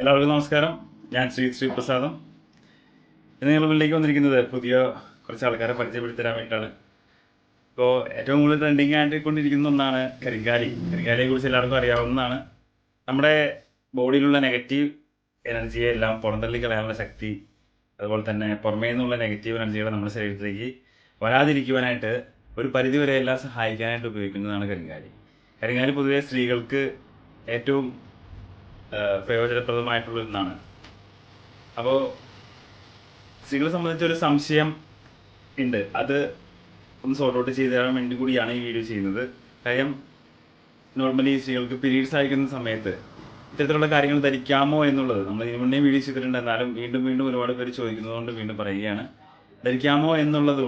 എല്ലാവർക്കും നമസ്കാരം. ഞാൻ ശ്രീ ശ്രീപ്രസാദം. ഇന്ന് നിങ്ങൾ മുന്നിലേക്ക് വന്നിരിക്കുന്നത് പുതിയ കുറച്ച് ആൾക്കാരെ പരിചയപ്പെടുത്തി തരാൻ വേണ്ടിയിട്ടാണ്. ഇപ്പോൾ ഏറ്റവും കൂടുതൽ ട്രെൻഡിങ് ആയിക്കൊണ്ടിരിക്കുന്ന ഒന്നാണ് കരിങ്കാലി. കരിങ്കാലിയെ കുറിച്ച് എല്ലാവർക്കും അറിയാവുന്നതാണ്. നമ്മുടെ ബോഡിയിലുള്ള നെഗറ്റീവ് എനർജിയെ എല്ലാം പുറന്തള്ളി കളയാനുള്ള ശക്തി അതുപോലെ തന്നെ പുറമേ നിന്നുള്ള നെഗറ്റീവ് എനർജികളെ നമ്മുടെ ശരീരത്തിലേക്ക് വരാതിരിക്കുവാനായിട്ട് ഒരു പരിധിവരെ എല്ലാം സഹായിക്കാനായിട്ട് ഉപയോഗിക്കുന്നതാണ് കരിങ്കാലി. കരിങ്കാലി പൊതുവെ സ്ത്രീകൾക്ക് ഏറ്റവും പ്രയോജനപ്രദമായിട്ടുള്ള ഒന്നാണ് അപ്പോൾ സ്ത്രീകളെ സംബന്ധിച്ച് ഒരു സംശയം ഉണ്ട്. അത് ഒന്ന് സോർട്ട് ഔട്ട് ചെയ്ത് തരാൻ വേണ്ടി കൂടിയാണ് ഈ വീഡിയോ ചെയ്യുന്നത്. കാര്യം നോർമലി സ്ത്രീകൾക്ക് പീരീഡ്സ് അയക്കുന്ന സമയത്ത് ഇത്തരത്തിലുള്ള കാര്യങ്ങൾ ധരിക്കാമോ എന്നുള്ളത് നമ്മൾ ഇതിനു മുന്നേ വീഡിയോ ചെയ്തിട്ടുണ്ട്. എന്നാലും വീണ്ടും വീണ്ടും ഒരുപാട് പേര് ചോദിക്കുന്നതുകൊണ്ട് വീണ്ടും പറയുകയാണ്. ധരിക്കാമോ എന്നുള്ളത്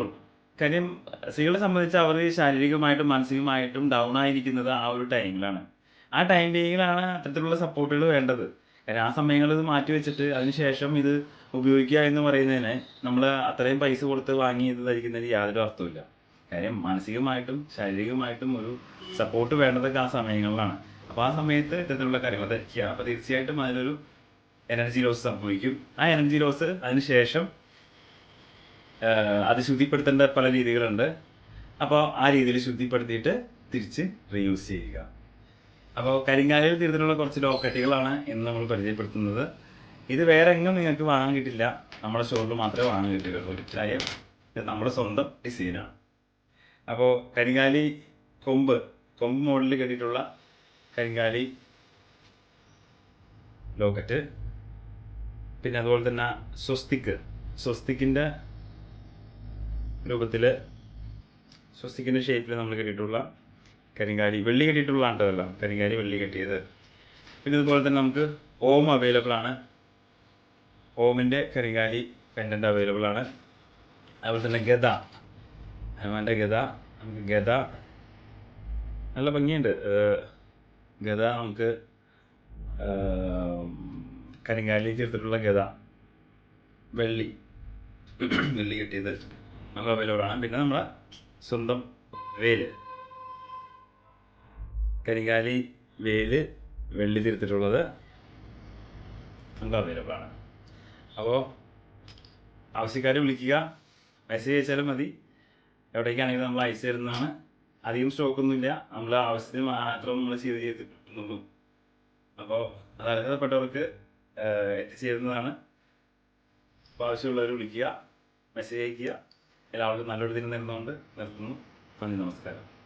കാര്യം സ്ത്രീകളെ സംബന്ധിച്ച് അവർ ശാരീരികമായിട്ടും മാനസികമായിട്ടും ഡൗൺ ആയിരിക്കുന്നത് ആ ഒരു ടൈമിലാണ് ആ ടൈം ടേബിളാണ് അത്തരത്തിലുള്ള സപ്പോർട്ടുകൾ വേണ്ടത്. കാരണം ആ സമയങ്ങളിൽ ഇത് മാറ്റി വെച്ചിട്ട് അതിനുശേഷം ഇത് ഉപയോഗിക്കുക എന്ന് പറയുന്നതിന് നമ്മൾ അത്രയും പൈസ കൊടുത്ത് വാങ്ങി ഇത് ധരിക്കുന്നതിന് യാതൊരു അർത്ഥമില്ല കാര്യം മാനസികമായിട്ടും ശാരീരികമായിട്ടും ഒരു സപ്പോർട്ട് വേണ്ടതൊക്കെ ആ സമയങ്ങളിലാണ്. അപ്പോൾ ആ സമയത്ത് ഇത്തരത്തിലുള്ള കാര്യങ്ങൾ ധരിക്കുക. അപ്പോൾ തീർച്ചയായിട്ടും അതിനൊരു എനർജി ലോസ് സംഭവിക്കും. ആ എനർജി ലോസ് അതിനുശേഷം അത് ശുദ്ധിപ്പെടുത്തേണ്ട പല രീതികളുണ്ട്. അപ്പോൾ ആ രീതിയിൽ ശുദ്ധിപ്പെടുത്തിയിട്ട് തിരിച്ച് റീയൂസ് ചെയ്യുക. അപ്പോൾ കരിങ്ങാലിൽ തീരത്തിലുള്ള കുറച്ച് ലോക്കറ്റുകളാണ് ഇന്ന് നമ്മൾ പരിചയപ്പെടുത്തുന്നത്. ഇത് വേറെ എങ്ങും നിങ്ങൾക്ക് വാങ്ങാൻ കിട്ടില്ല. നമ്മുടെ സ്റ്റോറിൽ മാത്രമേ വാങ്ങാൻ കിട്ടുകയുള്ളൂ തീർച്ചയായും ഇത് നമ്മുടെ സ്വന്തം ഡിസൈനാണ്. അപ്പോൾ കരിങ്കാലി കൊമ്പ് കൊമ്പ് മോഡലിൽ കെട്ടിയിട്ടുള്ള കരിങ്കാലി ലോക്കറ്റ്. പിന്നെ അതുപോലെ തന്നെ സ്വസ്തിക്ക് സ്വസ്തിക്കിന്റെ രൂപത്തിൽ സ്വസ്തിക്കിന്റെ ഷേപ്പിൽ നമ്മൾ കെട്ടിയിട്ടുള്ള കരിങ്കാലി വെള്ളി കെട്ടിയിട്ടുള്ള ആണ്ടതല്ല കരിങ്കാലി വെള്ളി കെട്ടിയത്. പിന്നെ ഇതുപോലെ തന്നെ നമുക്ക് ഓം അവൈലബിൾ ആണ്. ഓമിന്റെ കരിങ്കാലി പെൻഡന്റ് അവൈലബിൾ ആണ്. അതുപോലെ തന്നെ ഗത ഹനുമാന്റെ ഗത നമുക്ക് ഗത നല്ല ഭംഗിയുണ്ട്. ഗത നമുക്ക് കരിങ്കാലി ചേർത്തിട്ടുള്ള ഗത വെള്ളി വെള്ളി കെട്ടിയത് നമുക്ക് അവൈലബിൾ ആണ്. പിന്നെ നമ്മളെ സ്വന്തം വേൽ കരിങ്കാലി വേൽ വെള്ളി തീർത്തിട്ടുള്ളത് നമുക്ക് അവൈലബിൾ ആണ് അപ്പോൾ ആവശ്യക്കാർ വിളിക്കുക. മെസ്സേജ് അയച്ചാലും മതി. എവിടേക്കാണെങ്കിലും നമ്മൾ അയച്ചു തരുന്നതാണ്. അധികം സ്റ്റോക്കൊന്നുമില്ല. നമ്മൾ ആവശ്യത്തിന് മാത്രം നമ്മൾ ചെയ്ത് ചെയ്തിട്ടുള്ളൂ. അപ്പോൾ അത് അർഹതപ്പെട്ടവർക്ക് എത്തിച്ചേരുന്നതാണ്. അപ്പോൾ ആവശ്യമുള്ളവർ വിളിക്കുക. മെസ്സേജ് അയക്കുക. എല്ലാവർക്കും നല്ലൊരു ദിനം നേർന്നുകൊണ്ട് നിർത്തുന്നു. നന്ദി നമസ്കാരം.